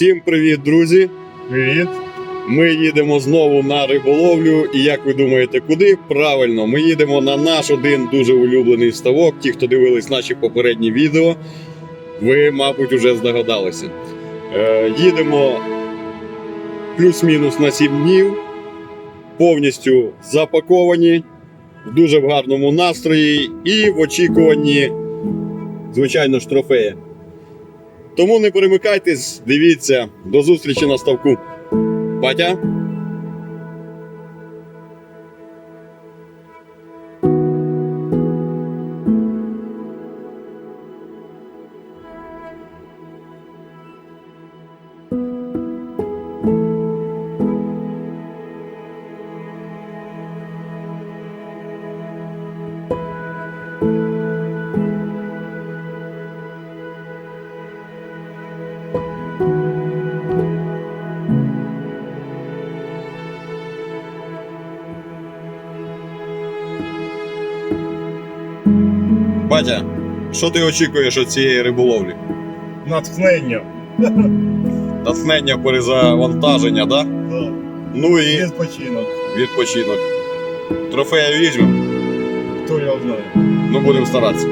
Всім привіт, друзі! Привіт. Ми їдемо знову на риболовлю. І як ви думаєте, куди? Правильно, ми їдемо на наш один дуже улюблений ставок. Ті, хто дивились наші попередні відео, ви, мабуть, вже здогадалися. Е, їдемо плюс-мінус на 7 днів, повністю запаковані, в дуже гарному настрої і в очікуванні, звичайно ж, трофея. Тому не перемикайтесь, дивіться, до зустрічі на ставку. Батя? Батя, що ти очікуєш від цієї риболовлі? Натхнення. Натхнення перезавантаження, да? Да. Ну і Відпочинок. відпочинок. Трофея візьмемо, Хто його знає. ну будемо старатися.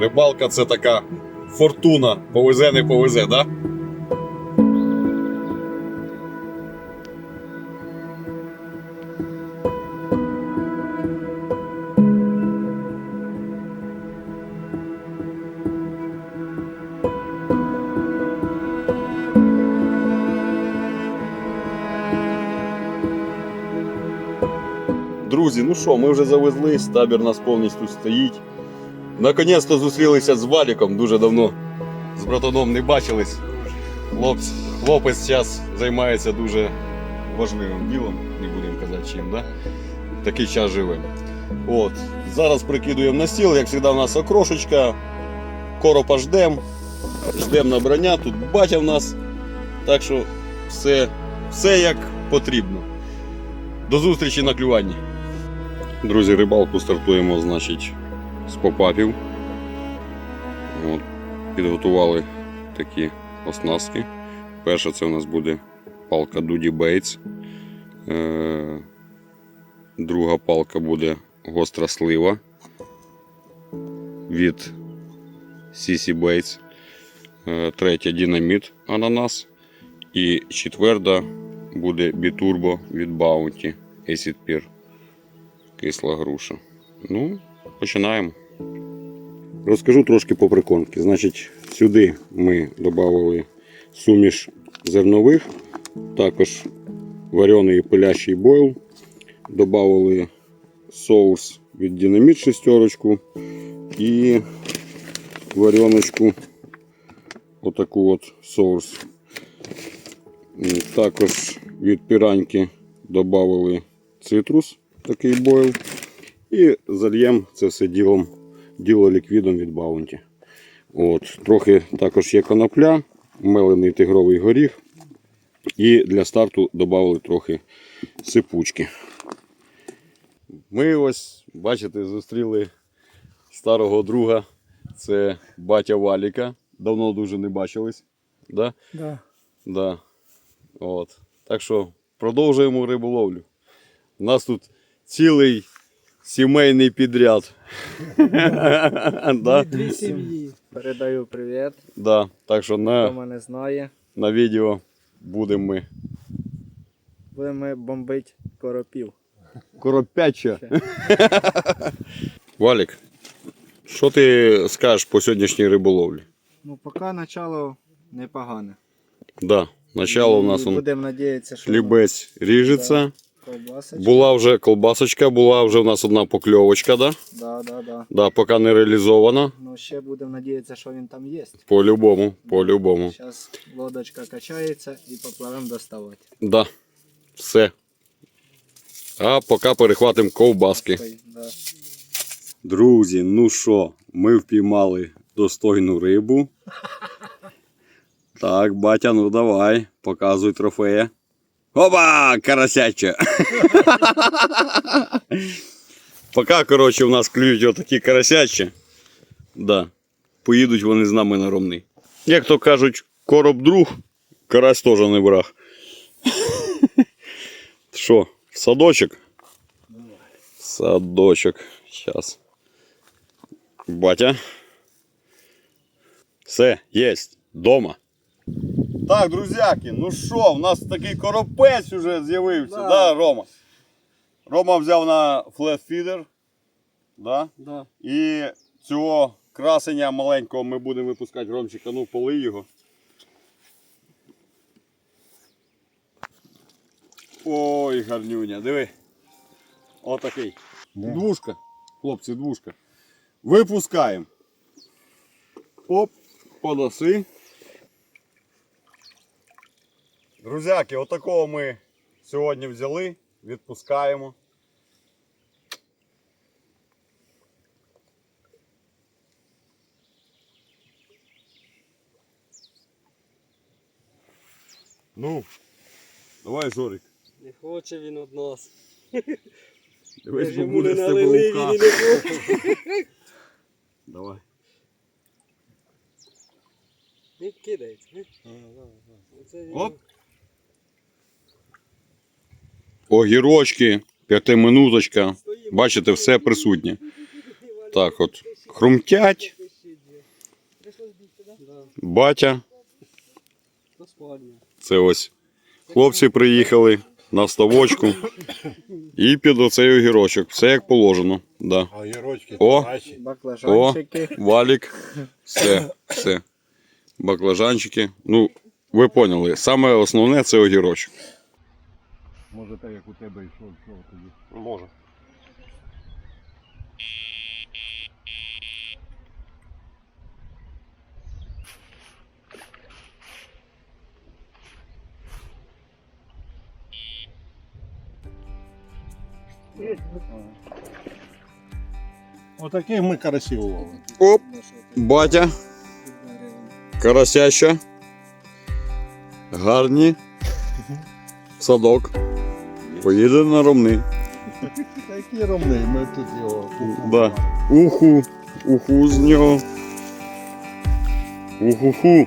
Рибалка це така фортуна. Повезе, не повезе, да? Друзі, ну що, ми вже завезлись, табір нас повністю стоїть. Наконець-то зустрілися з Валіком, дуже давно з братаном не бачились. Хлопець, хлопець зараз займається дуже важливим ділом, не будемо казати чим, да? Такий час живемо. От. Зараз прикидуємо на стіл, як завжди, у нас окрошечка, коропа ждем, ждем набрання, тут батя в нас. Так що все, все як потрібно. До зустрічі на клюванні. Друзі, рибалку стартуємо, значить, з попапів. От, підготували такі оснастки. Перша це у нас буде палка Дуді Бейтс. Е, друга палка буде гостра слива від CC Baits. Е, третя динаміт ананас. І четверта буде бітурбо від Bounty Acid Pear. Кисла груша. Ну, починаємо. Розкажу трошки по прикормці. Значить, сюди ми додали суміш зернових, також варений пилящий бойл, додали соус від динаміт шестерочку і вареночку, отаку от соус. Також від піраньки додали цитрус, такий бойл. І зальємо це все ділом, діло ліквідом від Bounty. От, трохи також є конопля, мелений тигровий горіх. І для старту додали трохи сипучки. Ми ось, бачите, зустріли старого друга. Це батя Валіка. Давно дуже не бачились. Да? Да. Да. От. Так що продовжуємо риболовлю. У нас тут цілий сімейний підряд. да? Дві сім'ї. Передаю привіт. Да. Так що Хто на, мене знає. на відео будемо ми. Будемо бомбити коропів. Коропяча. Валік, що ти скажеш по сьогоднішній риболовлі? Ну, поки начало непогане. Да. Начало у нас І он Будемо надіятися, що хлібець ріжеться. Колбасочка. Була вже колбасочка, була вже у нас одна покльовочка, да? Да, да, да. Да, поки не реалізована. Ну, ще будемо надіятися, що він там є. По-любому, по-любому. Зараз лодочка качається і попливемо доставати. Да. Все. А поки перехватимо ковбаски. Да. Друзі, ну що, ми впіймали достойну рибу. Так, батя, ну давай, показуй трофея. Опа! Карасяча! Поки, коротше, у нас клюють отакі карасячі. Да. Поїдуть вони з нами на ромний. Як то кажуть, Короб друг, карась теж не враг. Що, в садочок? В Садочок. Сейчас. Батя. Все, єсть. Дома. Так, друзяки, ну що, в нас такий коропець уже з'явився, да. Да. Рома? Рома взяв на флетфідер. Да? Да. І цього красення маленького ми будемо випускати Ромчика, ну полий його. Ой, гарнюня, диви. Отакий. Двушка. Хлопці, двушка. Випускаємо. Оп, подаси. Друзяки, отакого ми сьогодні взяли, відпускаємо. Ну, давай, Жорик. Не хоче він від нас. Дивись, буде з тебе і. Давай. Не кидається. Оп. Огірочки, п'ятиминуточка. Бачите, все присутнє. Так от. Хрумтять. Батя. Це ось. Хлопці приїхали на ставочку. І під оцей огірочок. Все як положено. Да. Огірочки, О! Баклажанчики. Валік. Все, все. Баклажанчики. Ну, ви поняли, саме основне це огірочок. Може так, як у тебе йшов, йшов тоді. Може. Отаких ми карасів ловимо. Оп, батя, карасяща. Гарні. Садок. Поїде на ромни. Які ромни, ми тут його. Да. Уху. Уху з нього. Уху-ху.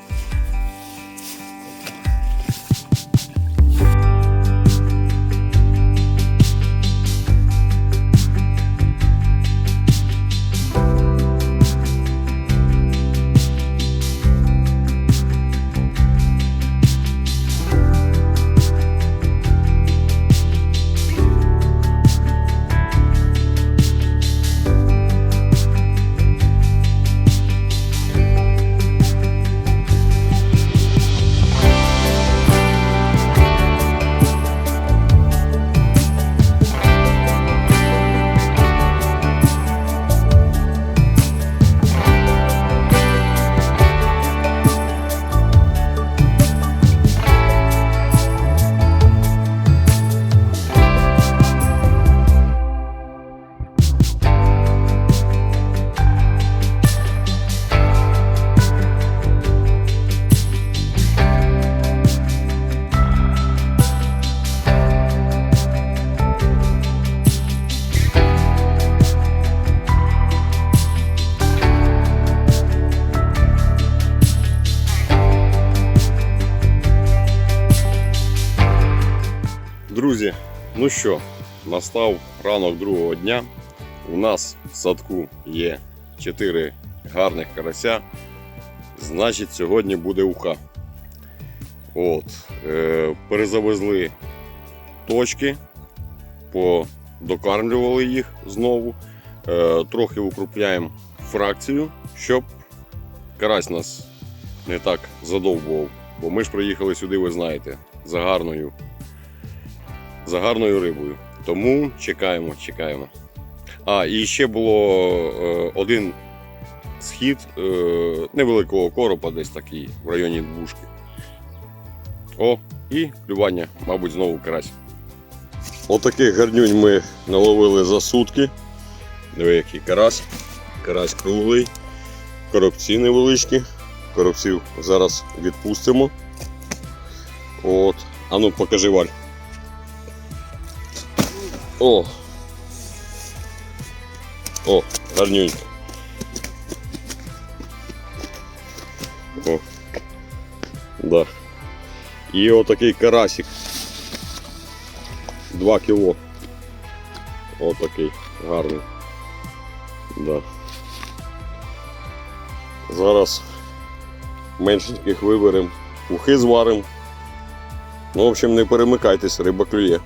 Друзі, ну що, настав ранок другого дня. У нас в садку є 4 гарних карася. Значить, сьогодні буде уха. От, е, перезавезли точки, подокармлювали їх знову. Е, трохи укрупняємо фракцію, щоб карась нас не так задовбував. Бо ми ж приїхали сюди, ви знаєте, за гарною за гарною рибою. Тому чекаємо, чекаємо. А, і ще було е, один схід е, невеликого коропа, десь такий в районі двушки. О, і клювання, мабуть, знову карась. Отаких гарнюнь ми наловили за сутки. Диви, який карась. Карась круглий, коробці невеличкі. Коробців зараз відпустимо. От. А ну покажи Валь. О! О, гарнюнько. О. Да. І отакий карасик. 2 кіло. Отакий гарний. Да. Зараз меншеньких виберемо, ухи зваримо. Ну, в общем, не перемикайтесь, риба клює.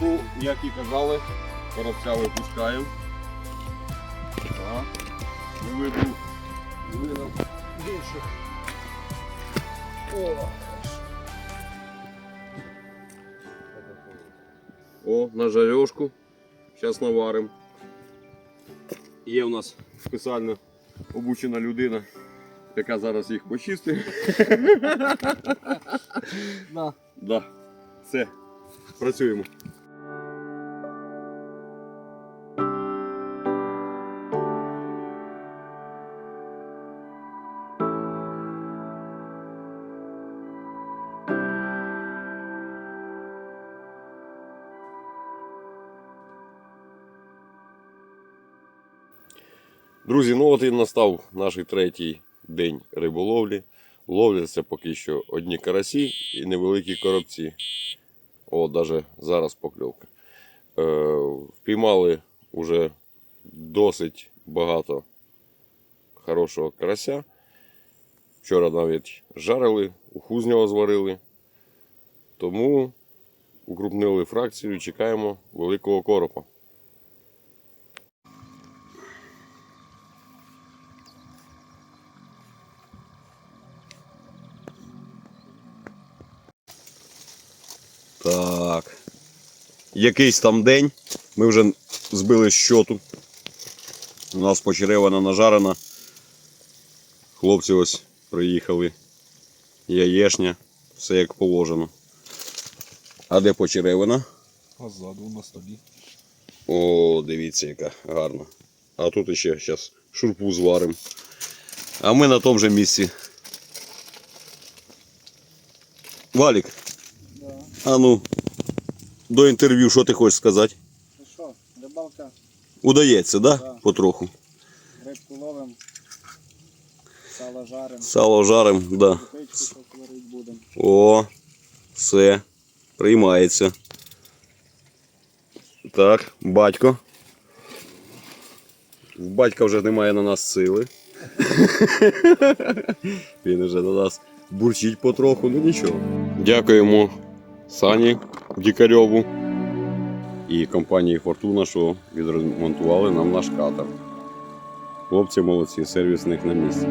Ну, як і казали, коробця випускаємо. Так. Виведу більше. О. О, на жарешку. Зараз наваримо. Є у нас спеціально обучена людина, яка зараз їх почистить. Да. Да. Все. Працюємо. Друзі, ну от і настав наш третій день риболовлі. Ловляться поки що одні карасі і невеликі коробці. О, навіть зараз покльовка. Е, впіймали вже досить багато хорошого карася. Вчора навіть жарили, уху з зварили. Тому укрупнили фракцію і чекаємо великого коропа. Так. Якийсь там день. Ми вже збили щоту. У нас почеревана нажарена. Хлопці ось приїхали. Яєшня. Все як положено. А де почеревина? Позаду на столі. О, дивіться, яка гарна. А тут ще зараз шурпу зваримо. А ми на тому же місці. Валік. А ну, до інтерв'ю, що ти хочеш сказати? Ну що, рибалка, Удається, да? Да. Потроху. рибку ловим, сало жарим, Сало жарим, да. будемо. О, все. Приймається. Так, батько. В батька вже немає на нас сили. Він вже на нас бурчить потроху, ну нічого. Дякуємо Сані Дікарьову і компанії Фортуна, що відремонтували нам наш катер. Хлопці молодці, сервісних на місці.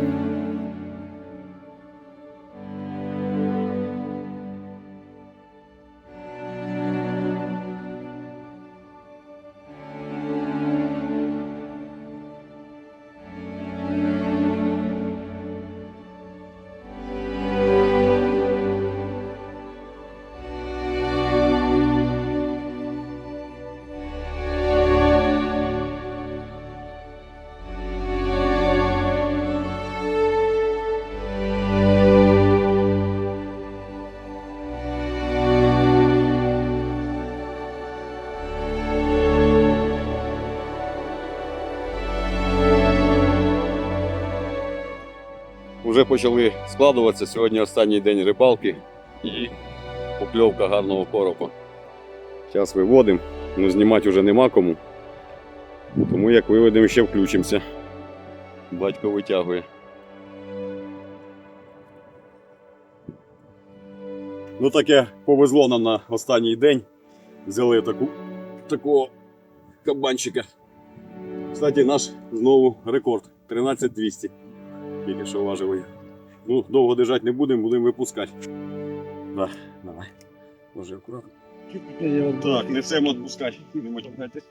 Почали складуватися сьогодні останній день рибалки і покльовка гарного коропа. Зараз виводимо, ну знімати вже нема кому. Тому як виведемо, ще включимося. Батько витягує. Ну таке повезло нам на останній день. Взяли таку, такого кабанчика. Кстати, наш знову рекорд 13200. Тільки що важили. Ну, довго держати не будемо, будемо випускати. Да, давай. Може акуратно. Так, несемо відпускати. Не матюкайтесь.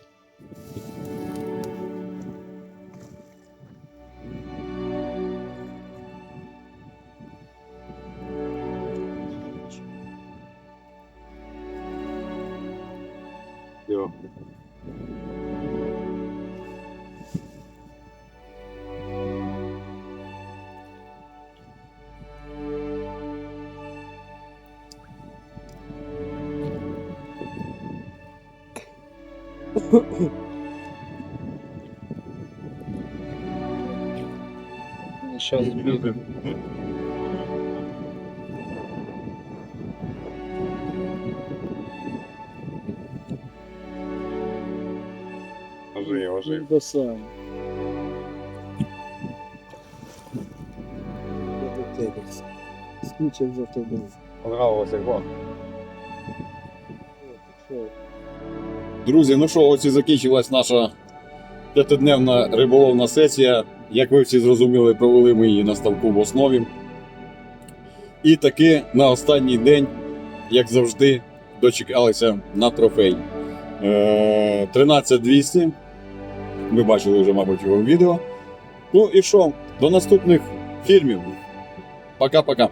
Сейчас блюдо. Ложи, ложи. Да сам. Скучив за тобою. Понравилось, як вам. Друзі, ну що, ось і закінчилась наша п'ятидневна риболовна сесія. Як ви всі зрозуміли, провели ми її на ставку в основі. І таки на останній день, як завжди, дочекалися на трофей. Е, 13200. Ви бачили вже, мабуть, його відео. Ну і що? До наступних фільмів. Пока-пока.